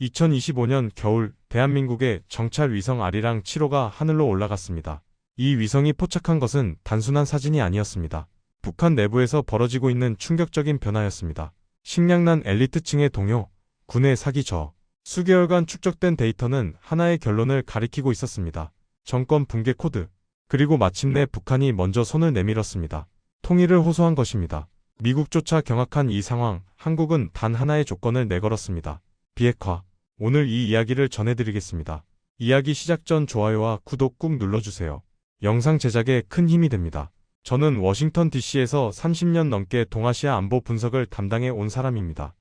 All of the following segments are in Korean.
2025년 겨울 대한민국의 정찰 위성 아리랑 7호가 하늘로 올라갔습니다. 이 위성이 포착한 것은 단순한 사진이 아니었습니다. 북한 내부에서 벌어지고 있는 충격적인 변화였습니다. 식량난 엘리트층의 동요, 군의 사기 저, 수개월간 축적된 데이터는 하나의 결론을 가리키고 있었습니다. 정권 붕괴 코드, 그리고 마침내 북한이 먼저 손을 내밀었습니다. 통일을 호소한 것입니다. 미국조차 경악한 이 상황, 한국은 단 하나의 조건을 내걸었습니다. 비핵화. 오늘 이 이야기를 전해드리겠습니다. 이야기 시작 전 좋아요와 구독 꾹 눌러주세요. 영상 제작에 큰 힘이 됩니다. 저는 워싱턴 DC에서 30년 넘게 동아시아 안보 분석을 담당해 온 사람입니다.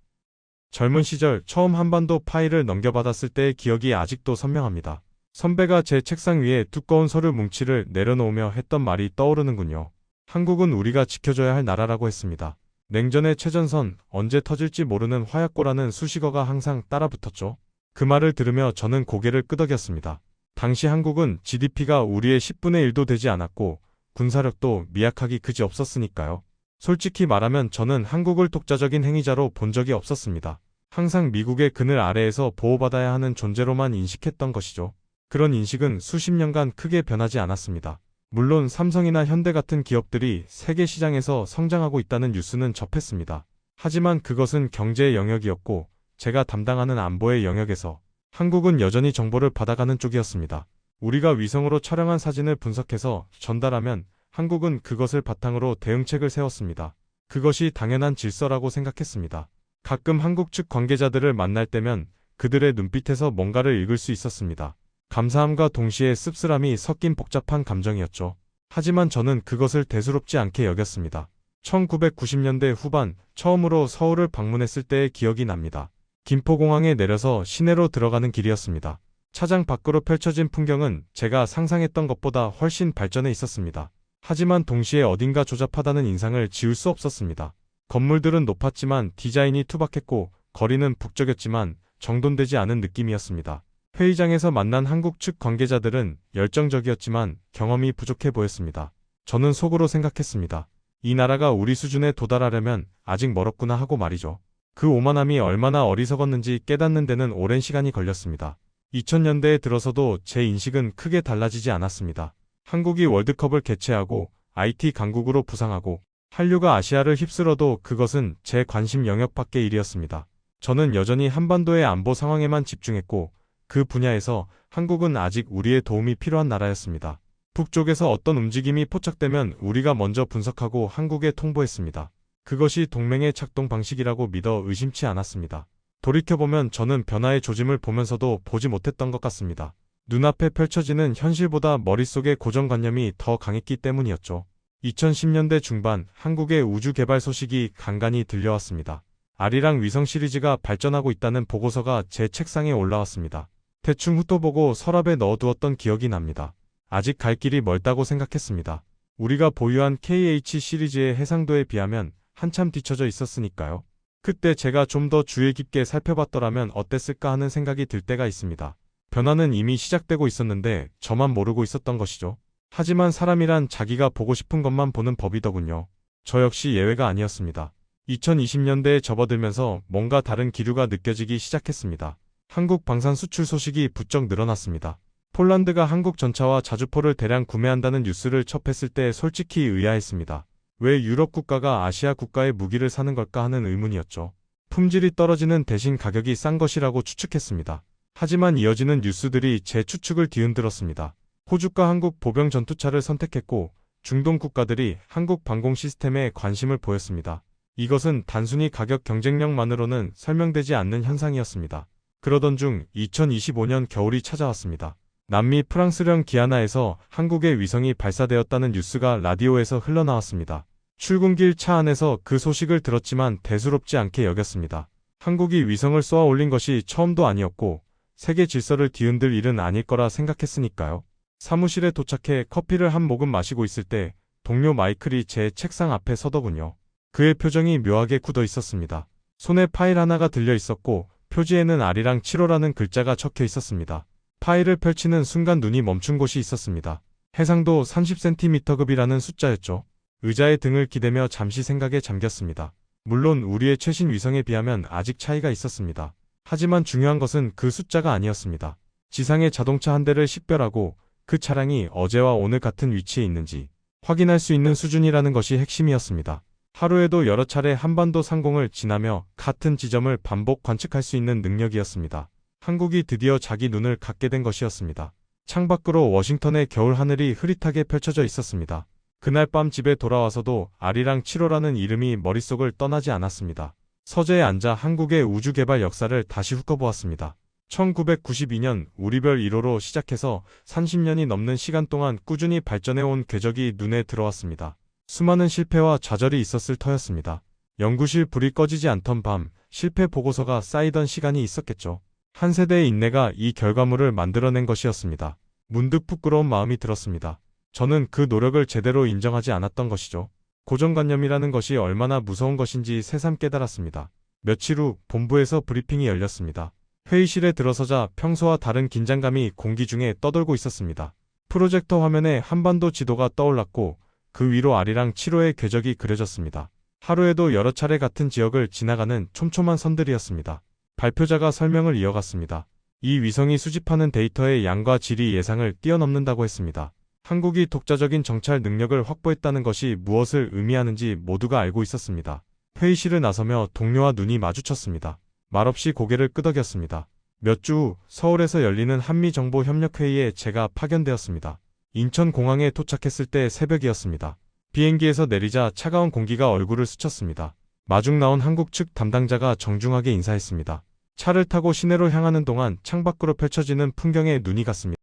젊은 시절 처음 한반도 파일을 넘겨받았을 때의 기억이 아직도 선명합니다. 선배가 제 책상 위에 두꺼운 서류 뭉치를 내려놓으며 했던 말이 떠오르는군요. 한국은 우리가 지켜줘야 할 나라라고 했습니다. 냉전의 최전선, 언제 터질지 모르는 화약고라는 수식어가 항상 따라 붙었죠. 그 말을 들으며 저는 고개를 끄덕였습니다. 당시 한국은 GDP가 우리의 10분의 1도 되지 않았고 군사력도 미약하기 그지 없었으니까요. 솔직히 말하면 저는 한국을 독자적인 행위자로 본 적이 없었습니다. 항상 미국의 그늘 아래에서 보호받아야 하는 존재로만 인식했던 것이죠. 그런 인식은 수십 년간 크게 변하지 않았습니다. 물론 삼성이나 현대 같은 기업들이 세계 시장에서 성장하고 있다는 뉴스는 접했습니다. 하지만 그것은 경제의 영역이었고 제가 담당하는 안보의 영역에서 한국은 여전히 정보를 받아가는 쪽이었습니다. 우리가 위성으로 촬영한 사진을 분석해서 전달하면 한국은 그것을 바탕으로 대응책을 세웠습니다. 그것이 당연한 질서라고 생각했습니다. 가끔 한국 측 관계자들을 만날 때면 그들의 눈빛에서 뭔가를 읽을 수 있었습니다. 감사함과 동시에 씁쓸함이 섞인 복잡한 감정이었죠. 하지만 저는 그것을 대수롭지 않게 여겼습니다. 1990년대 후반 처음으로 서울을 방문했을 때의 기억이 납니다. 김포공항에 내려서 시내로 들어가는 길이었습니다. 차장 밖으로 펼쳐진 풍경은 제가 상상했던 것보다 훨씬 발전해 있었습니다. 하지만 동시에 어딘가 조잡하다는 인상을 지울 수 없었습니다. 건물들은 높았지만 디자인이 투박했고 거리는 북적였지만 정돈되지 않은 느낌이었습니다. 회의장에서 만난 한국 측 관계자들은 열정적이었지만 경험이 부족해 보였습니다. 저는 속으로 생각했습니다. 이 나라가 우리 수준에 도달하려면 아직 멀었구나 하고 말이죠. 그 오만함이 얼마나 어리석었는지 깨닫는 데는 오랜 시간이 걸렸습니다. 2000년대에 들어서도 제 인식은 크게 달라지지 않았습니다. 한국이 월드컵을 개최하고 IT 강국으로 부상하고 한류가 아시아를 휩쓸어도 그것은 제 관심 영역 밖의 일이었습니다. 저는 여전히 한반도의 안보 상황에만 집중했고 그 분야에서 한국은 아직 우리의 도움이 필요한 나라였습니다. 북쪽에서 어떤 움직임이 포착되면 우리가 먼저 분석하고 한국에 통보했습니다. 그것이 동맹의 작동 방식이라고 믿어 의심치 않았습니다. 돌이켜보면 저는 변화의 조짐을 보면서도 보지 못했던 것 같습니다. 눈앞에 펼쳐지는 현실보다 머릿속의 고정관념이 더 강했기 때문이었죠. 2010년대 중반 한국의 우주 개발 소식이 간간히 들려왔습니다. 아리랑 위성 시리즈가 발전하고 있다는 보고서가 제 책상에 올라왔습니다. 대충 훑어보고 서랍에 넣어두었던 기억이 납니다. 아직 갈 길이 멀다고 생각했습니다. 우리가 보유한 KH 시리즈의 해상도에 비하면 한참 뒤처져 있었으니까요. 그때 제가 좀 더 주의 깊게 살펴봤더라면 어땠을까 하는 생각이 들 때가 있습니다. 변화는 이미 시작되고 있었는데 저만 모르고 있었던 것이죠. 하지만 사람이란 자기가 보고 싶은 것만 보는 법이더군요. 저 역시 예외가 아니었습니다. 2020년대에 접어들면서 뭔가 다른 기류가 느껴지기 시작했습니다. 한국 방산 수출 소식이 부쩍 늘어났습니다. 폴란드가 한국 전차와 자주포를 대량 구매한다는 뉴스를 접했을 때 솔직히 의아했습니다. 왜 유럽 국가가 아시아 국가의 무기를 사는 걸까 하는 의문이었죠. 품질이 떨어지는 대신 가격이 싼 것이라고 추측했습니다. 하지만 이어지는 뉴스들이 제 추측을 뒤흔들었습니다. 호주가 한국 보병 전투차를 선택했고 중동 국가들이 한국 방공 시스템에 관심을 보였습니다. 이것은 단순히 가격 경쟁력만으로는 설명되지 않는 현상이었습니다. 그러던 중 2025년 겨울이 찾아왔습니다. 남미 프랑스령 기아나에서 한국의 위성이 발사되었다는 뉴스가 라디오에서 흘러나왔습니다. 출근길 차 안에서 그 소식을 들었지만 대수롭지 않게 여겼습니다. 한국이 위성을 쏘아 올린 것이 처음도 아니었고 세계 질서를 뒤흔들 일은 아닐 거라 생각했으니까요. 사무실에 도착해 커피를 한 모금 마시고 있을 때 동료 마이클이 제 책상 앞에 서더군요. 그의 표정이 묘하게 굳어 있었습니다. 손에 파일 하나가 들려 있었고 표지에는 아리랑 7호라는 글자가 적혀 있었습니다. 파일을 펼치는 순간 눈이 멈춘 곳이 있었습니다. 해상도 30cm급이라는 숫자였죠. 의자에 등을 기대며 잠시 생각에 잠겼습니다. 물론 우리의 최신 위성에 비하면 아직 차이가 있었습니다. 하지만 중요한 것은 그 숫자가 아니었습니다. 지상의 자동차 한 대를 식별하고 그 차량이 어제와 오늘 같은 위치에 있는지 확인할 수 있는 수준이라는 것이 핵심이었습니다. 하루에도 여러 차례 한반도 상공을 지나며 같은 지점을 반복 관측할 수 있는 능력이었습니다. 한국이 드디어 자기 눈을 갖게 된 것이었습니다. 창밖으로 워싱턴의 겨울 하늘이 흐릿하게 펼쳐져 있었습니다. 그날 밤 집에 돌아와서도 아리랑 7호라는 이름이 머릿속을 떠나지 않았습니다. 서재에 앉아 한국의 우주 개발 역사를 다시 훑어보았습니다. 1992년 우리별 1호로 시작해서 30년이 넘는 시간 동안 꾸준히 발전해온 궤적이 눈에 들어왔습니다. 수많은 실패와 좌절이 있었을 터였습니다. 연구실 불이 꺼지지 않던 밤, 실패 보고서가 쌓이던 시간이 있었겠죠. 한 세대의 인내가 이 결과물을 만들어낸 것이었습니다. 문득 부끄러운 마음이 들었습니다. 저는 그 노력을 제대로 인정하지 않았던 것이죠. 고정관념이라는 것이 얼마나 무서운 것인지 새삼 깨달았습니다. 며칠 후 본부에서 브리핑이 열렸습니다. 회의실에 들어서자 평소와 다른 긴장감이 공기 중에 떠돌고 있었습니다. 프로젝터 화면에 한반도 지도가 떠올랐고 그 위로 아리랑 7호의 궤적이 그려졌습니다. 하루에도 여러 차례 같은 지역을 지나가는 촘촘한 선들이었습니다. 발표자가 설명을 이어갔습니다. 이 위성이 수집하는 데이터의 양과 질이 예상을 뛰어넘는다고 했습니다. 한국이 독자적인 정찰 능력을 확보했다는 것이 무엇을 의미하는지 모두가 알고 있었습니다. 회의실을 나서며 동료와 눈이 마주쳤습니다. 말없이 고개를 끄덕였습니다. 몇 주 후 서울에서 열리는 한미정보협력회의에 제가 파견되었습니다. 인천공항에 도착했을 때 새벽이었습니다. 비행기에서 내리자 차가운 공기가 얼굴을 스쳤습니다. 마중 나온 한국 측 담당자가 정중하게 인사했습니다. 차를 타고 시내로 향하는 동안 창밖으로 펼쳐지는 풍경에 눈이 갔습니다.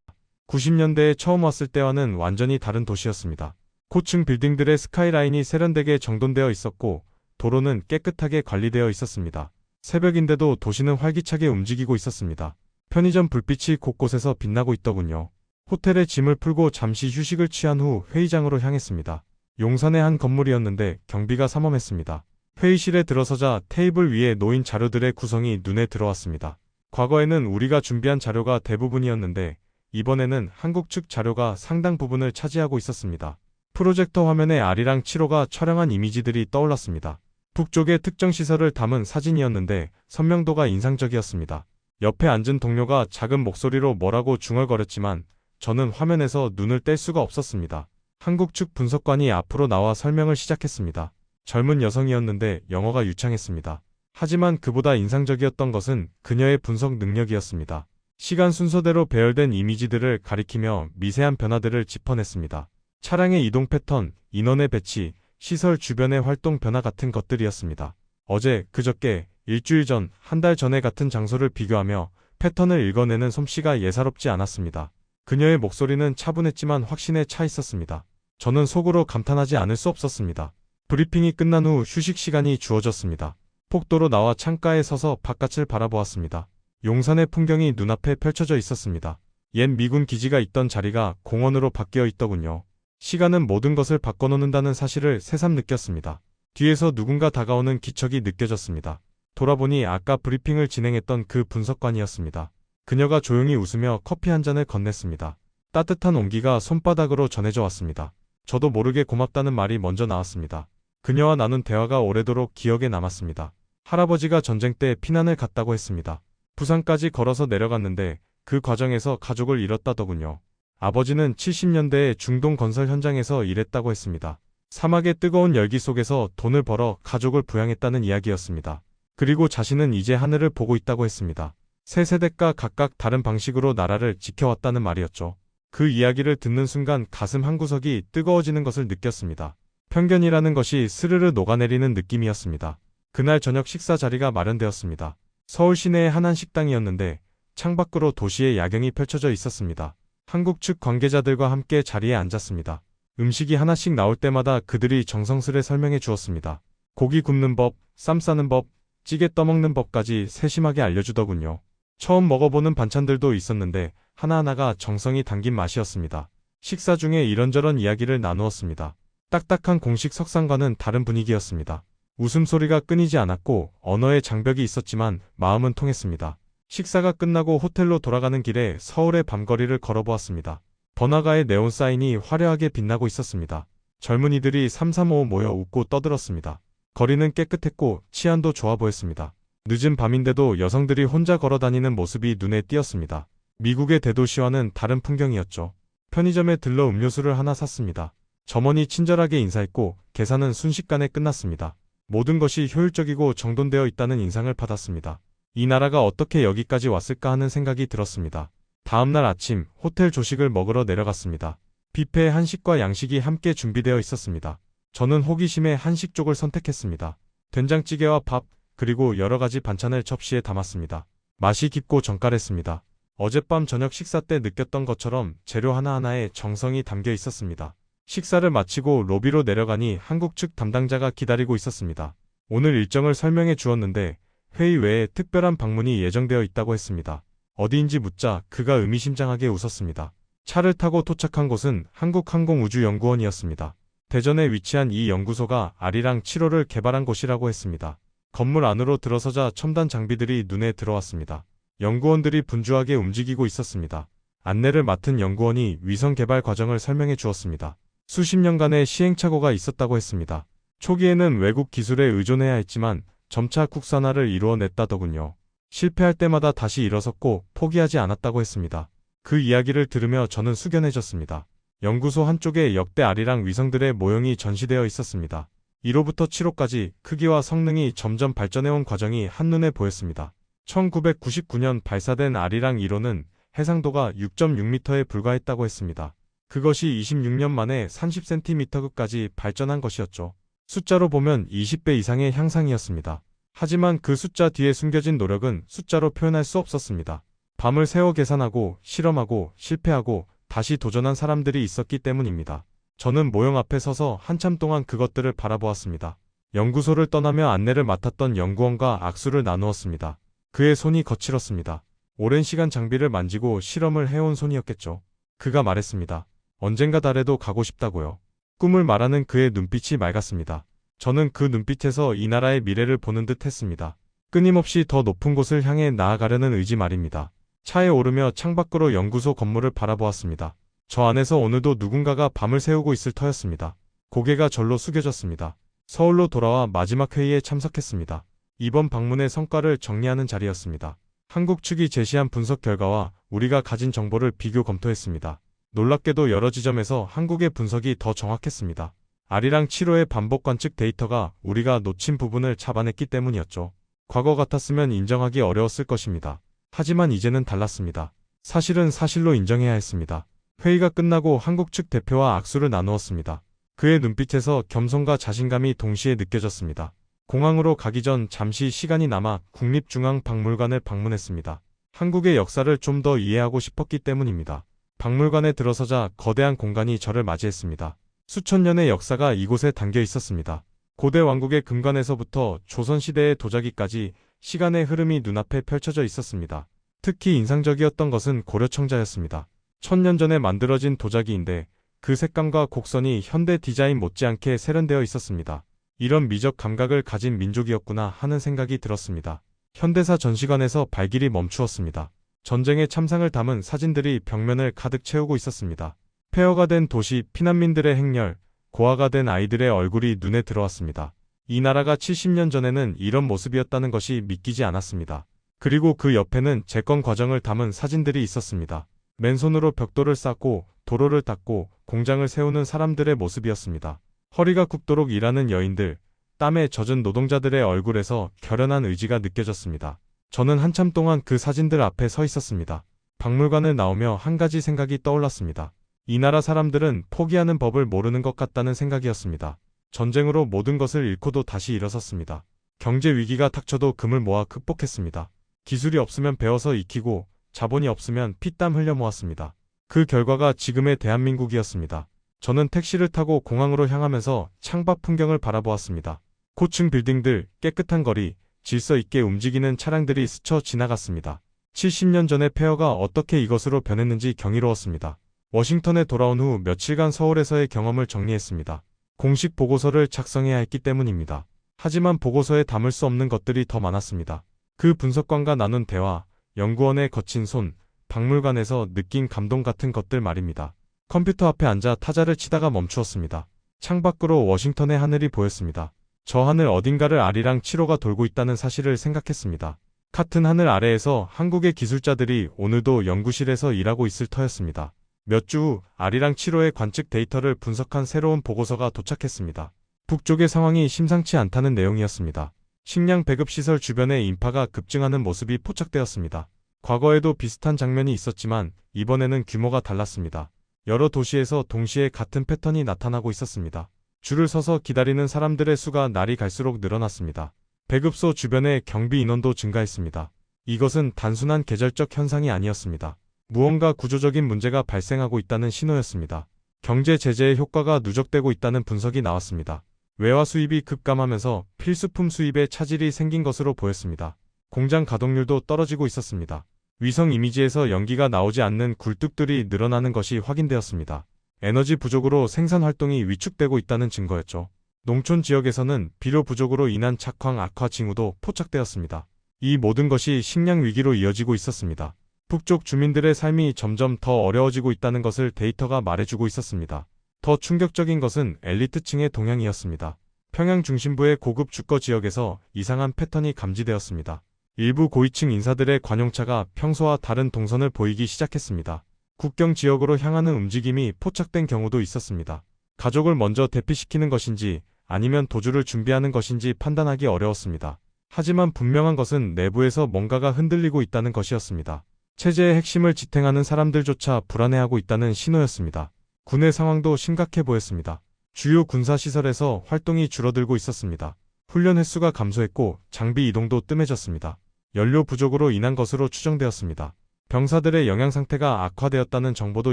90년대에 처음 왔을 때와는 완전히 다른 도시였습니다. 고층 빌딩들의 스카이라인이 세련되게 정돈되어 있었고 도로는 깨끗하게 관리되어 있었습니다. 새벽인데도 도시는 활기차게 움직이고 있었습니다. 편의점 불빛이 곳곳에서 빛나고 있더군요. 호텔에 짐을 풀고 잠시 휴식을 취한 후 회의장으로 향했습니다. 용산의 한 건물이었는데 경비가 삼엄했습니다. 회의실에 들어서자 테이블 위에 놓인 자료들의 구성이 눈에 들어왔습니다. 과거에는 우리가 준비한 자료가 대부분이었는데 이번에는 한국 측 자료가 상당 부분을 차지하고 있었습니다. 프로젝터 화면에 아리랑 7호가 촬영한 이미지들이 떠올랐습니다. 북쪽의 특정 시설을 담은 사진이었는데 선명도가 인상적이었습니다. 옆에 앉은 동료가 작은 목소리로 뭐라고 중얼거렸지만 저는 화면에서 눈을 뗄 수가 없었습니다. 한국 측 분석관이 앞으로 나와 설명을 시작했습니다. 젊은 여성이었는데 영어가 유창했습니다. 하지만 그보다 인상적이었던 것은 그녀의 분석 능력이었습니다. 시간 순서대로 배열된 이미지들을 가리키며 미세한 변화들을 짚어냈습니다. 차량의 이동 패턴, 인원의 배치, 시설 주변의 활동 변화 같은 것들이었습니다. 어제, 그저께, 일주일 전, 한 달 전에 같은 장소를 비교하며 패턴을 읽어내는 솜씨가 예사롭지 않았습니다. 그녀의 목소리는 차분했지만 확신에 차 있었습니다. 저는 속으로 감탄하지 않을 수 없었습니다. 브리핑이 끝난 후 휴식 시간이 주어졌습니다. 폭도로 나와 창가에 서서 바깥을 바라보았습니다. 용산의 풍경이 눈앞에 펼쳐져 있었습니다. 옛 미군 기지가 있던 자리가 공원으로 바뀌어 있더군요. 시간은 모든 것을 바꿔놓는다는 사실을 새삼 느꼈습니다. 뒤에서 누군가 다가오는 기척이 느껴졌습니다. 돌아보니 아까 브리핑을 진행했던 그 분석관이었습니다. 그녀가 조용히 웃으며 커피 한 잔을 건넸습니다. 따뜻한 온기가 손바닥으로 전해져 왔습니다. 저도 모르게 고맙다는 말이 먼저 나왔습니다. 그녀와 나눈 대화가 오래도록 기억에 남았습니다. 할아버지가 전쟁 때 피난을 갔다고 했습니다. 부산까지 걸어서 내려갔는데 그 과정에서 가족을 잃었다더군요. 아버지는 70년대에 중동 건설 현장에서 일했다고 했습니다. 사막의 뜨거운 열기 속에서 돈을 벌어 가족을 부양했다는 이야기였습니다. 그리고 자신은 이제 하늘을 보고 있다고 했습니다. 세 세대가 각각 다른 방식으로 나라를 지켜왔다는 말이었죠. 그 이야기를 듣는 순간 가슴 한구석이 뜨거워지는 것을 느꼈습니다. 편견이라는 것이 스르르 녹아내리는 느낌이었습니다. 그날 저녁 식사 자리가 마련되었습니다. 서울 시내의 한 한 식당이었는데 창밖으로 도시의 야경이 펼쳐져 있었습니다. 한국 측 관계자들과 함께 자리에 앉았습니다. 음식이 하나씩 나올 때마다 그들이 정성스레 설명해 주었습니다. 고기 굽는 법, 쌈 싸는 법, 찌개 떠먹는 법까지 세심하게 알려주더군요. 처음 먹어보는 반찬들도 있었는데 하나하나가 정성이 담긴 맛이었습니다. 식사 중에 이런저런 이야기를 나누었습니다. 딱딱한 공식 석상과는 다른 분위기였습니다. 웃음소리가 끊이지 않았고 언어의 장벽이 있었지만 마음은 통했습니다. 식사가 끝나고 호텔로 돌아가는 길에 서울의 밤거리를 걸어보았습니다. 번화가의 네온 사인이 화려하게 빛나고 있었습니다. 젊은이들이 삼삼오오 모여 웃고 떠들었습니다. 거리는 깨끗했고 치안도 좋아 보였습니다. 늦은 밤인데도 여성들이 혼자 걸어 다니는 모습이 눈에 띄었습니다. 미국의 대도시와는 다른 풍경이었죠. 편의점에 들러 음료수를 하나 샀습니다. 점원이 친절하게 인사했고 계산은 순식간에 끝났습니다. 모든 것이 효율적이고 정돈되어 있다는 인상을 받았습니다. 이 나라가 어떻게 여기까지 왔을까 하는 생각이 들었습니다. 다음날 아침 호텔 조식을 먹으러 내려갔습니다. 뷔페에 한식과 양식이 함께 준비되어 있었습니다. 저는 호기심에 한식 쪽을 선택했습니다. 된장찌개와 밥, 그리고 여러 가지 반찬을 접시에 담았습니다. 맛이 깊고 정갈했습니다. 어젯밤 저녁 식사 때 느꼈던 것처럼 재료 하나하나에 정성이 담겨 있었습니다. 식사를 마치고 로비로 내려가니 한국 측 담당자가 기다리고 있었습니다. 오늘 일정을 설명해 주었는데 회의 외에 특별한 방문이 예정되어 있다고 했습니다. 어디인지 묻자 그가 의미심장하게 웃었습니다. 차를 타고 도착한 곳은 한국항공우주연구원이었습니다. 대전에 위치한 이 연구소가 아리랑 7호를 개발한 곳이라고 했습니다. 건물 안으로 들어서자 첨단 장비들이 눈에 들어왔습니다. 연구원들이 분주하게 움직이고 있었습니다. 안내를 맡은 연구원이 위성 개발 과정을 설명해 주었습니다. 수십 년간의 시행착오가 있었다고 했습니다. 초기에는 외국 기술에 의존해야 했지만 점차 국산화를 이루어냈다더군요. 실패할 때마다 다시 일어섰고 포기하지 않았다고 했습니다. 그 이야기를 들으며 저는 숙연해졌습니다. 연구소 한쪽에 역대 아리랑 위성들의 모형이 전시되어 있었습니다. 1호부터 7호까지 크기와 성능이 점점 발전해온 과정이 한눈에 보였습니다. 1999년 발사된 아리랑 1호는 해상도가 6.6m에 불과했다고 했습니다. 그것이 26년 만에 30cm급까지 발전한 것이었죠. 숫자로 보면 20배 이상의 향상이었습니다. 하지만 그 숫자 뒤에 숨겨진 노력은 숫자로 표현할 수 없었습니다. 밤을 새워 계산하고 실험하고 실패하고 다시 도전한 사람들이 있었기 때문입니다. 저는 모형 앞에 서서 한참 동안 그것들을 바라보았습니다. 연구소를 떠나며 안내를 맡았던 연구원과 악수를 나누었습니다. 그의 손이 거칠었습니다. 오랜 시간 장비를 만지고 실험을 해온 손이었겠죠. 그가 말했습니다. 언젠가 달에도 가고 싶다고요. 꿈을 말하는 그의 눈빛이 맑았습니다. 저는 그 눈빛에서 이 나라의 미래를 보는 듯 했습니다. 끊임없이 더 높은 곳을 향해 나아가려는 의지 말입니다. 차에 오르며 창밖으로 연구소 건물을 바라보았습니다. 저 안에서 오늘도 누군가가 밤을 새우고 있을 터였습니다. 고개가 절로 숙여졌습니다. 서울로 돌아와 마지막 회의에 참석했습니다. 이번 방문의 성과를 정리하는 자리였습니다. 한국 측이 제시한 분석 결과와 우리가 가진 정보를 비교 검토했습니다. 놀랍게도 여러 지점에서 한국의 분석이 더 정확했습니다. 아리랑 7호의 반복 관측 데이터가 우리가 놓친 부분을 잡아냈기 때문이었죠. 과거 같았으면 인정하기 어려웠을 것입니다. 하지만 이제는 달랐습니다. 사실은 사실로 인정해야 했습니다. 회의가 끝나고 한국 측 대표와 악수를 나누었습니다. 그의 눈빛에서 겸손과 자신감이 동시에 느껴졌습니다. 공항으로 가기 전 잠시 시간이 남아 국립중앙박물관을 방문했습니다. 한국의 역사를 좀 더 이해하고 싶었기 때문입니다. 박물관에 들어서자 거대한 공간이 저를 맞이했습니다. 수천 년의 역사가 이곳에 담겨 있었습니다. 고대 왕국의 금관에서부터 조선시대의 도자기까지 시간의 흐름이 눈앞에 펼쳐져 있었습니다. 특히 인상적이었던 것은 고려청자였습니다. 천년 전에 만들어진 도자기인데 그 색감과 곡선이 현대 디자인 못지않게 세련되어 있었습니다. 이런 미적 감각을 가진 민족이었구나 하는 생각이 들었습니다. 현대사 전시관에서 발길이 멈추었습니다. 전쟁의 참상을 담은 사진들이 벽면을 가득 채우고 있었습니다. 폐허가 된 도시, 피난민들의 행렬, 고아가 된 아이들의 얼굴이 눈에 들어왔습니다. 이 나라가 70년 전에는 이런 모습이었다는 것이 믿기지 않았습니다. 그리고 그 옆에는 재건 과정을 담은 사진들이 있었습니다. 맨손으로 벽돌을 쌓고 도로를 닦고 공장을 세우는 사람들의 모습이었습니다. 허리가 굽도록 일하는 여인들, 땀에 젖은 노동자들의 얼굴에서 결연한 의지가 느껴졌습니다. 저는 한참 동안 그 사진들 앞에 서 있었습니다. 박물관을 나오며 한 가지 생각이 떠올랐습니다. 이 나라 사람들은 포기하는 법을 모르는 것 같다는 생각이었습니다. 전쟁으로 모든 것을 잃고도 다시 일어섰습니다. 경제 위기가 닥쳐도 금을 모아 극복했습니다. 기술이 없으면 배워서 익히고 자본이 없으면 피땀 흘려 모았습니다. 그 결과가 지금의 대한민국이었습니다. 저는 택시를 타고 공항으로 향하면서 창밖 풍경을 바라보았습니다. 고층 빌딩들, 깨끗한 거리, 질서 있게 움직이는 차량들이 스쳐 지나갔습니다. 70년 전의 폐허가 어떻게 이것으로 변했는지 경이로웠습니다. 워싱턴에 돌아온 후 며칠간 서울에서의 경험을 정리했습니다. 공식 보고서를 작성해야 했기 때문입니다. 하지만 보고서에 담을 수 없는 것들이 더 많았습니다. 그 분석관과 나눈 대화, 연구원의 거친 손, 박물관에서 느낀 감동 같은 것들 말입니다. 컴퓨터 앞에 앉아 타자를 치다가 멈추었습니다. 창밖으로 워싱턴의 하늘이 보였습니다. 저 하늘 어딘가를 아리랑 7호가 돌고 있다는 사실을 생각했습니다. 같은 하늘 아래에서 한국의 기술자들이 오늘도 연구실에서 일하고 있을 터였습니다. 몇 주 후 아리랑 7호의 관측 데이터를 분석한 새로운 보고서가 도착했습니다. 북쪽의 상황이 심상치 않다는 내용이었습니다. 식량 배급 시설 주변에 인파가 급증하는 모습이 포착되었습니다. 과거에도 비슷한 장면이 있었지만 이번에는 규모가 달랐습니다. 여러 도시에서 동시에 같은 패턴이 나타나고 있었습니다. 줄을 서서 기다리는 사람들의 수가 날이 갈수록 늘어났습니다. 배급소 주변의 경비 인원도 증가했습니다. 이것은 단순한 계절적 현상이 아니었습니다. 무언가 구조적인 문제가 발생하고 있다는 신호였습니다. 경제 제재의 효과가 누적되고 있다는 분석이 나왔습니다. 외화 수입이 급감하면서 필수품 수입에 차질이 생긴 것으로 보였습니다. 공장 가동률도 떨어지고 있었습니다. 위성 이미지에서 연기가 나오지 않는 굴뚝들이 늘어나는 것이 확인되었습니다. 에너지 부족으로 생산 활동이 위축되고 있다는 증거였죠. 농촌 지역에서는 비료 부족으로 인한 착황 악화 징후도 포착되었습니다. 이 모든 것이 식량 위기로 이어지고 있었습니다. 북쪽 주민들의 삶이 점점 더 어려워지고 있다는 것을 데이터가 말해주고 있었습니다. 더 충격적인 것은 엘리트층의 동향이었습니다. 평양 중심부의 고급 주거 지역에서 이상한 패턴이 감지되었습니다. 일부 고위층 인사들의 관용차가 평소와 다른 동선을 보이기 시작했습니다. 국경 지역으로 향하는 움직임이 포착된 경우도 있었습니다. 가족을 먼저 대피시키는 것인지 아니면 도주를 준비하는 것인지 판단하기 어려웠습니다. 하지만 분명한 것은 내부에서 뭔가가 흔들리고 있다는 것이었습니다. 체제의 핵심을 지탱하는 사람들조차 불안해하고 있다는 신호였습니다. 군의 상황도 심각해 보였습니다. 주요 군사시설에서 활동이 줄어들고 있었습니다. 훈련 횟수가 감소했고 장비 이동도 뜸해졌습니다. 연료 부족으로 인한 것으로 추정되었습니다. 병사들의 영양 상태가 악화되었다는 정보도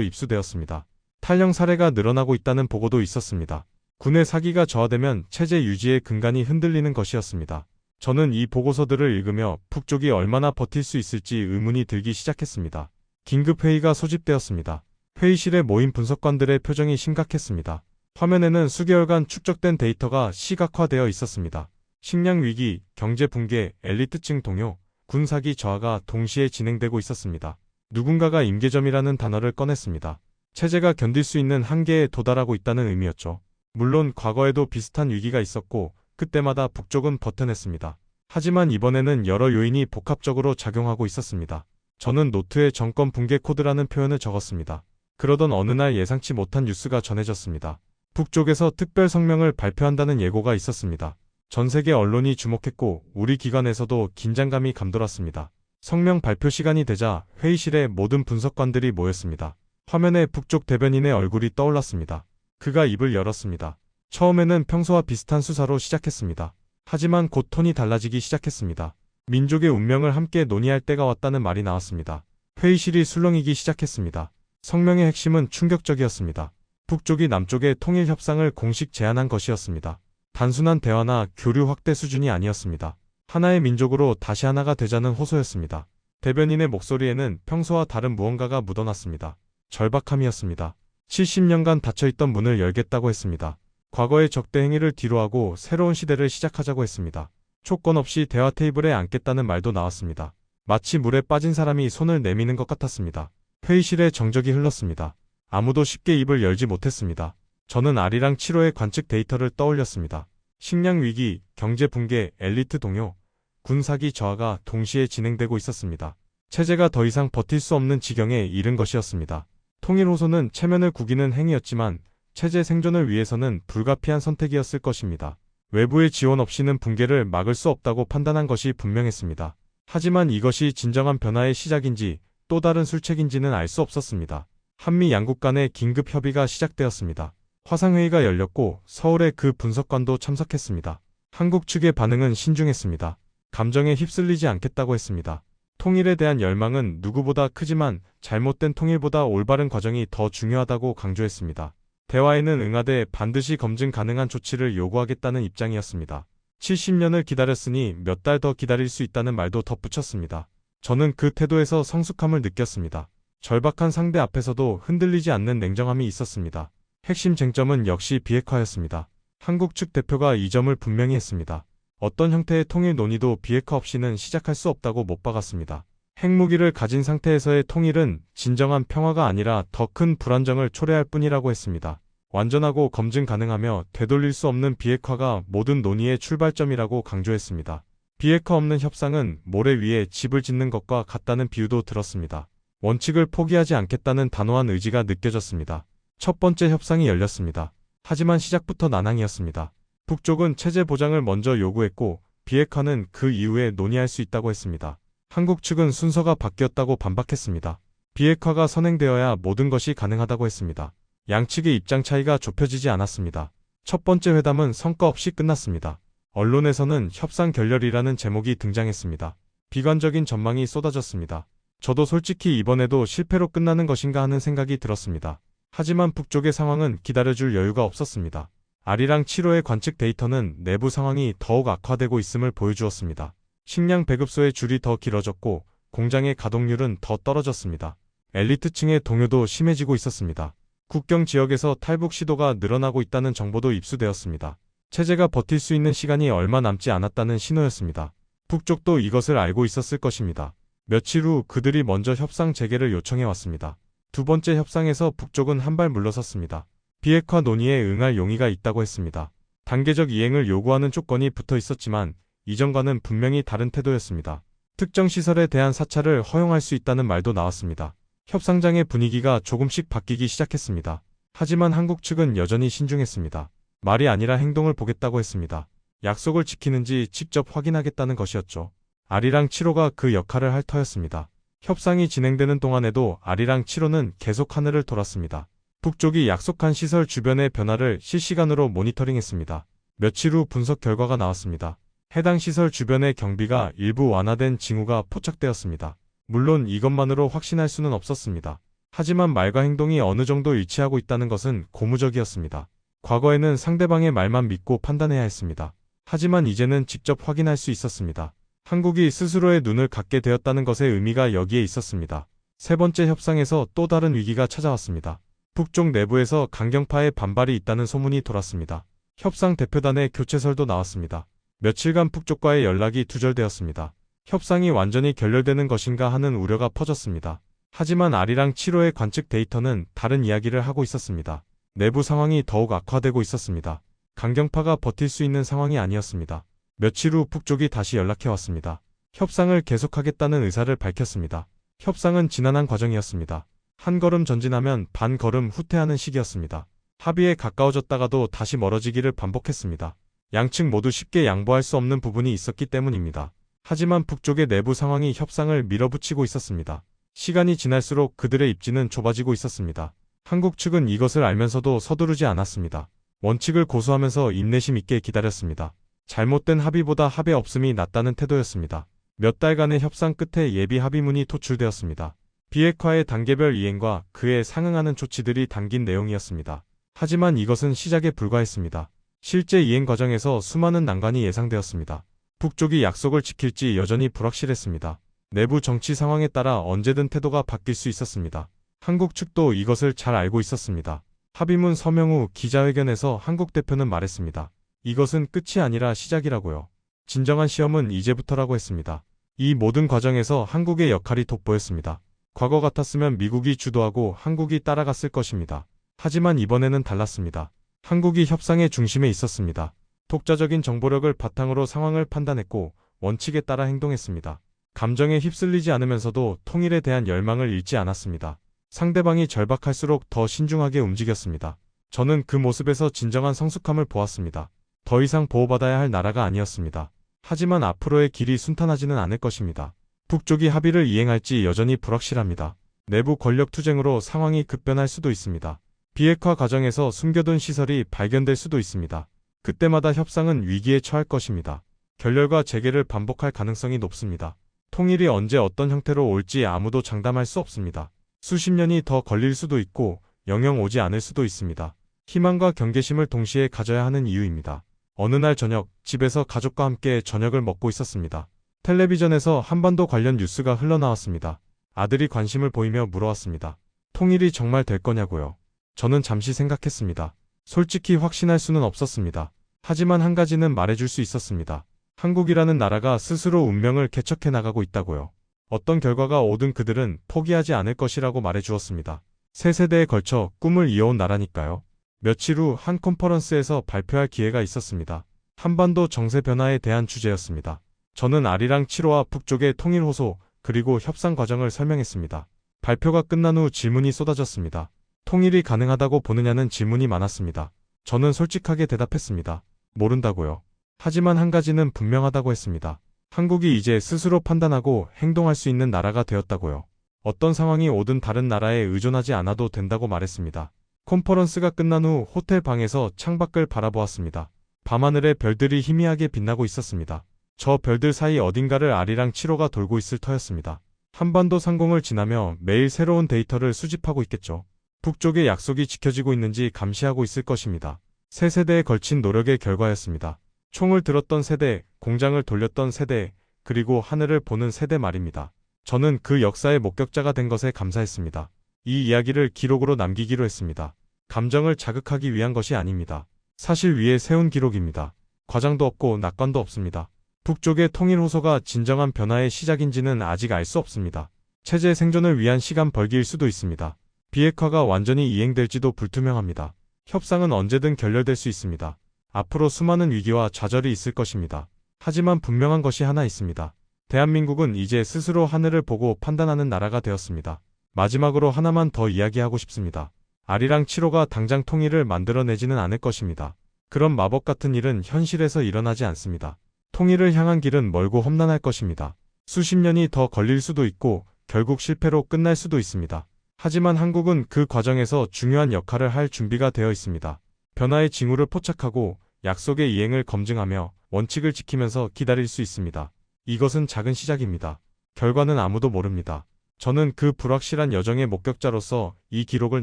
입수되었습니다. 탈영 사례가 늘어나고 있다는 보고도 있었습니다. 군의 사기가 저하되면 체제 유지의 근간이 흔들리는 것이었습니다. 저는 이 보고서들을 읽으며 북쪽이 얼마나 버틸 수 있을지 의문이 들기 시작했습니다. 긴급회의가 소집되었습니다. 회의실에 모인 분석관들의 표정이 심각했습니다. 화면에는 수개월간 축적된 데이터가 시각화되어 있었습니다. 식량 위기, 경제 붕괴, 엘리트층 동요, 군 사기 저하가 동시에 진행되고 있었습니다. 누군가가 임계점이라는 단어를 꺼냈습니다. 체제가 견딜 수 있는 한계에 도달하고 있다는 의미였죠. 물론 과거에도 비슷한 위기가 있었고 그때마다 북쪽은 버텨냈습니다. 하지만 이번에는 여러 요인이 복합적으로 작용하고 있었습니다. 저는 노트에 정권 붕괴 코드라는 표현을 적었습니다. 그러던 어느 날 예상치 못한 뉴스가 전해졌습니다. 북쪽에서 특별 성명을 발표한다는 예고가 있었습니다. 전 세계 언론이 주목했고 우리 기관에서도 긴장감이 감돌았습니다. 성명 발표 시간이 되자 회의실에 모든 분석관들이 모였습니다. 화면에 북쪽 대변인의 얼굴이 떠올랐습니다. 그가 입을 열었습니다. 처음에는 평소와 비슷한 수사로 시작했습니다. 하지만 곧 톤이 달라지기 시작했습니다. 민족의 운명을 함께 논의할 때가 왔다는 말이 나왔습니다. 회의실이 술렁이기 시작했습니다. 성명의 핵심은 충격적이었습니다. 북쪽이 남쪽의 통일 협상을 공식 제안한 것이었습니다. 단순한 대화나 교류 확대 수준이 아니었습니다. 하나의 민족으로 다시 하나가 되자는 호소였습니다. 대변인의 목소리에는 평소와 다른 무언가가 묻어났습니다. 절박함이었습니다. 70년간 닫혀있던 문을 열겠다고 했습니다. 과거의 적대 행위를 뒤로하고 새로운 시대를 시작하자고 했습니다. 조건 없이 대화 테이블에 앉겠다는 말도 나왔습니다. 마치 물에 빠진 사람이 손을 내미는 것 같았습니다. 회의실에 정적이 흘렀습니다. 아무도 쉽게 입을 열지 못했습니다. 저는 아리랑 7호의 관측 데이터를 떠올렸습니다. 식량 위기, 경제 붕괴, 엘리트 동요, 군 사기 저하가 동시에 진행되고 있었습니다. 체제가 더 이상 버틸 수 없는 지경에 이른 것이었습니다. 통일 호소는 체면을 구기는 행위였지만 체제 생존을 위해서는 불가피한 선택이었을 것입니다. 외부의 지원 없이는 붕괴를 막을 수 없다고 판단한 것이 분명했습니다. 하지만 이것이 진정한 변화의 시작인지 또 다른 술책인지는 알 수 없었습니다. 한미 양국 간의 긴급 협의가 시작되었습니다. 화상회의가 열렸고 서울의 그 분석관도 참석했습니다. 한국 측의 반응은 신중했습니다. 감정에 휩쓸리지 않겠다고 했습니다. 통일에 대한 열망은 누구보다 크지만 잘못된 통일보다 올바른 과정이 더 중요하다고 강조했습니다. 대화에는 응하되 반드시 검증 가능한 조치를 요구하겠다는 입장이었습니다. 70년을 기다렸으니 몇 달 더 기다릴 수 있다는 말도 덧붙였습니다. 저는 그 태도에서 성숙함을 느꼈습니다. 절박한 상대 앞에서도 흔들리지 않는 냉정함이 있었습니다. 핵심 쟁점은 역시 비핵화였습니다. 한국 측 대표가 이 점을 분명히 했습니다. 어떤 형태의 통일 논의도 비핵화 없이는 시작할 수 없다고 못 박았습니다. 핵무기를 가진 상태에서의 통일은 진정한 평화가 아니라 더 큰 불안정을 초래할 뿐이라고 했습니다. 완전하고 검증 가능하며 되돌릴 수 없는 비핵화가 모든 논의의 출발점이라고 강조했습니다. 비핵화 없는 협상은 모래 위에 집을 짓는 것과 같다는 비유도 들었습니다. 원칙을 포기하지 않겠다는 단호한 의지가 느껴졌습니다. 첫 번째 협상이 열렸습니다. 하지만 시작부터 난항이었습니다. 북쪽은 체제 보장을 먼저 요구했고 비핵화는 그 이후에 논의할 수 있다고 했습니다. 한국 측은 순서가 바뀌었다고 반박했습니다. 비핵화가 선행되어야 모든 것이 가능하다고 했습니다. 양측의 입장 차이가 좁혀지지 않았습니다. 첫 번째 회담은 성과 없이 끝났습니다. 언론에서는 협상 결렬이라는 제목이 등장했습니다. 비관적인 전망이 쏟아졌습니다. 저도 솔직히 이번에도 실패로 끝나는 것인가 하는 생각이 들었습니다. 하지만 북쪽의 상황은 기다려줄 여유가 없었습니다. 아리랑 7호의 관측 데이터는 내부 상황이 더욱 악화되고 있음을 보여주었습니다. 식량 배급소의 줄이 더 길어졌고 공장의 가동률은 더 떨어졌습니다. 엘리트층의 동요도 심해지고 있었습니다. 국경 지역에서 탈북 시도가 늘어나고 있다는 정보도 입수되었습니다. 체제가 버틸 수 있는 시간이 얼마 남지 않았다는 신호였습니다. 북쪽도 이것을 알고 있었을 것입니다. 며칠 후 그들이 먼저 협상 재개를 요청해 왔습니다. 두 번째 협상에서 북쪽은 한 발 물러섰습니다. 비핵화 논의에 응할 용의가 있다고 했습니다. 단계적 이행을 요구하는 조건이 붙어 있었지만 이전과는 분명히 다른 태도였습니다. 특정 시설에 대한 사찰을 허용할 수 있다는 말도 나왔습니다. 협상장의 분위기가 조금씩 바뀌기 시작했습니다. 하지만 한국 측은 여전히 신중했습니다. 말이 아니라 행동을 보겠다고 했습니다. 약속을 지키는지 직접 확인하겠다는 것이었죠. 아리랑 7호가 그 역할을 할 터였습니다. 협상이 진행되는 동안에도 아리랑 7호는 계속 하늘을 돌았습니다. 북쪽이 약속한 시설 주변의 변화를 실시간으로 모니터링했습니다. 며칠 후 분석 결과가 나왔습니다. 해당 시설 주변의 경비가 일부 완화된 징후가 포착되었습니다. 물론 이것만으로 확신할 수는 없었습니다. 하지만 말과 행동이 어느 정도 일치하고 있다는 것은 고무적이었습니다. 과거에는 상대방의 말만 믿고 판단해야 했습니다. 하지만 이제는 직접 확인할 수 있었습니다. 한국이 스스로의 눈을 갖게 되었다는 것의 의미가 여기에 있었습니다. 세 번째 협상에서 또 다른 위기가 찾아왔습니다. 북쪽 내부에서 강경파의 반발이 있다는 소문이 돌았습니다. 협상 대표단의 교체설도 나왔습니다. 며칠간 북쪽과의 연락이 두절되었습니다. 협상이 완전히 결렬되는 것인가 하는 우려가 퍼졌습니다. 하지만 아리랑 7호의 관측 데이터는 다른 이야기를 하고 있었습니다. 내부 상황이 더욱 악화되고 있었습니다. 강경파가 버틸 수 있는 상황이 아니었습니다. 며칠 후 북쪽이 다시 연락해 왔습니다. 협상을 계속하겠다는 의사를 밝혔습니다. 협상은 지난한 과정이었습니다. 한 걸음 전진하면 반 걸음 후퇴하는 시기였습니다. 합의에 가까워졌다가도 다시 멀어지기를 반복했습니다. 양측 모두 쉽게 양보할 수 없는 부분이 있었기 때문입니다. 하지만 북쪽의 내부 상황이 협상을 밀어붙이고 있었습니다. 시간이 지날수록 그들의 입지는 좁아지고 있었습니다. 한국 측은 이것을 알면서도 서두르지 않았습니다. 원칙을 고수하면서 인내심 있게 기다렸습니다. 잘못된 합의보다 합의 없음이 낫다는 태도였습니다. 몇 달간의 협상 끝에 예비 합의문이 토출되었습니다. 비핵화의 단계별 이행과 그에 상응하는 조치들이 담긴 내용이었습니다. 하지만 이것은 시작에 불과했습니다. 실제 이행 과정에서 수많은 난관이 예상되었습니다. 북쪽이 약속을 지킬지 여전히 불확실했습니다. 내부 정치 상황에 따라 언제든 태도가 바뀔 수 있었습니다. 한국 측도 이것을 잘 알고 있었습니다. 합의문 서명 후 기자회견에서 한국 대표는 말했습니다. 이것은 끝이 아니라 시작이라고요. 진정한 시험은 이제부터라고 했습니다. 이 모든 과정에서 한국의 역할이 돋보였습니다. 과거 같았으면 미국이 주도하고 한국이 따라갔을 것입니다. 하지만 이번에는 달랐습니다. 한국이 협상의 중심에 있었습니다. 독자적인 정보력을 바탕으로 상황을 판단했고 원칙에 따라 행동했습니다. 감정에 휩쓸리지 않으면서도 통일에 대한 열망을 잃지 않았습니다. 상대방이 절박할수록 더 신중하게 움직였습니다. 저는 그 모습에서 진정한 성숙함을 보았습니다. 더 이상 보호받아야 할 나라가 아니었습니다. 하지만 앞으로의 길이 순탄하지는 않을 것입니다. 북쪽이 합의를 이행할지 여전히 불확실합니다. 내부 권력 투쟁으로 상황이 급변할 수도 있습니다. 비핵화 과정에서 숨겨둔 시설이 발견될 수도 있습니다. 그때마다 협상은 위기에 처할 것입니다. 결렬과 재개를 반복할 가능성이 높습니다. 통일이 언제 어떤 형태로 올지 아무도 장담할 수 없습니다. 수십 년이 더 걸릴 수도 있고 영영 오지 않을 수도 있습니다. 희망과 경계심을 동시에 가져야 하는 이유입니다. 어느 날 저녁, 집에서 가족과 함께 저녁을 먹고 있었습니다. 텔레비전에서 한반도 관련 뉴스가 흘러나왔습니다. 아들이 관심을 보이며 물어왔습니다. 통일이 정말 될 거냐고요. 저는 잠시 생각했습니다. 솔직히 확신할 수는 없었습니다. 하지만 한 가지는 말해줄 수 있었습니다. 한국이라는 나라가 스스로 운명을 개척해 나가고 있다고요. 어떤 결과가 오든 그들은 포기하지 않을 것이라고 말해주었습니다. 세 세대에 걸쳐 꿈을 이어온 나라니까요. 며칠 후 한 컨퍼런스에서 발표할 기회가 있었습니다. 한반도 정세 변화에 대한 주제였습니다. 저는 아리랑 7호와 북쪽의 통일 호소 그리고 협상 과정을 설명했습니다. 발표가 끝난 후 질문이 쏟아졌습니다. 통일이 가능하다고 보느냐는 질문이 많았습니다. 저는 솔직하게 대답했습니다. 모른다고요. 하지만 한 가지는 분명하다고 했습니다. 한국이 이제 스스로 판단하고 행동할 수 있는 나라가 되었다고요. 어떤 상황이 오든 다른 나라에 의존하지 않아도 된다고 말했습니다. 컨퍼런스가 끝난 후 호텔 방에서 창밖을 바라보았습니다. 밤하늘에 별들이 희미하게 빛나고 있었습니다. 저 별들 사이 어딘가를 아리랑 7호가 돌고 있을 터였습니다. 한반도 상공을 지나며 매일 새로운 데이터를 수집하고 있겠죠. 북쪽의 약속이 지켜지고 있는지 감시하고 있을 것입니다. 세 세대에 걸친 노력의 결과였습니다. 총을 들었던 세대, 공장을 돌렸던 세대, 그리고 하늘을 보는 세대 말입니다. 저는 그 역사의 목격자가 된 것에 감사했습니다. 이 이야기를 기록으로 남기기로 했습니다. 감정을 자극하기 위한 것이 아닙니다. 사실 위에 세운 기록입니다. 과장도 없고 낙관도 없습니다. 북쪽의 통일 호소가 진정한 변화의 시작인지는 아직 알 수 없습니다. 체제 생존을 위한 시간 벌기일 수도 있습니다. 비핵화가 완전히 이행될지도 불투명합니다. 협상은 언제든 결렬될 수 있습니다. 앞으로 수많은 위기와 좌절이 있을 것입니다. 하지만 분명한 것이 하나 있습니다. 대한민국은 이제 스스로 하늘을 보고 판단하는 나라가 되었습니다. 마지막으로 하나만 더 이야기하고 싶습니다. 아리랑 7호가 당장 통일을 만들어내지는 않을 것입니다. 그런 마법 같은 일은 현실에서 일어나지 않습니다. 통일을 향한 길은 멀고 험난할 것입니다. 수십 년이 더 걸릴 수도 있고 결국 실패로 끝날 수도 있습니다. 하지만 한국은 그 과정에서 중요한 역할을 할 준비가 되어 있습니다. 변화의 징후를 포착하고 약속의 이행을 검증하며 원칙을 지키면서 기다릴 수 있습니다. 이것은 작은 시작입니다. 결과는 아무도 모릅니다. 저는 그 불확실한 여정의 목격자로서 이 기록을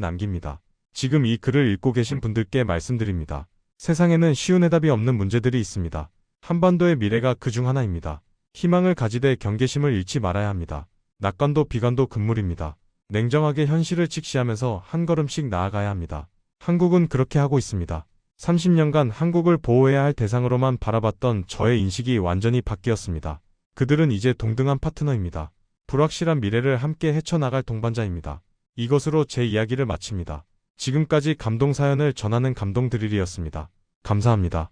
남깁니다. 지금 이 글을 읽고 계신 분들께 말씀드립니다. 세상에는 쉬운 해답이 없는 문제들이 있습니다. 한반도의 미래가 그 중 하나입니다. 희망을 가지되 경계심을 잃지 말아야 합니다. 낙관도 비관도 금물입니다. 냉정하게 현실을 직시하면서 한 걸음씩 나아가야 합니다. 한국은 그렇게 하고 있습니다. 30년간 한국을 보호해야 할 대상으로만 바라봤던 저의 인식이 완전히 바뀌었습니다. 그들은 이제 동등한 파트너입니다. 불확실한 미래를 함께 헤쳐나갈 동반자입니다. 이것으로 제 이야기를 마칩니다. 지금까지 감동 사연을 전하는 감동 드릴이었습니다. 감사합니다.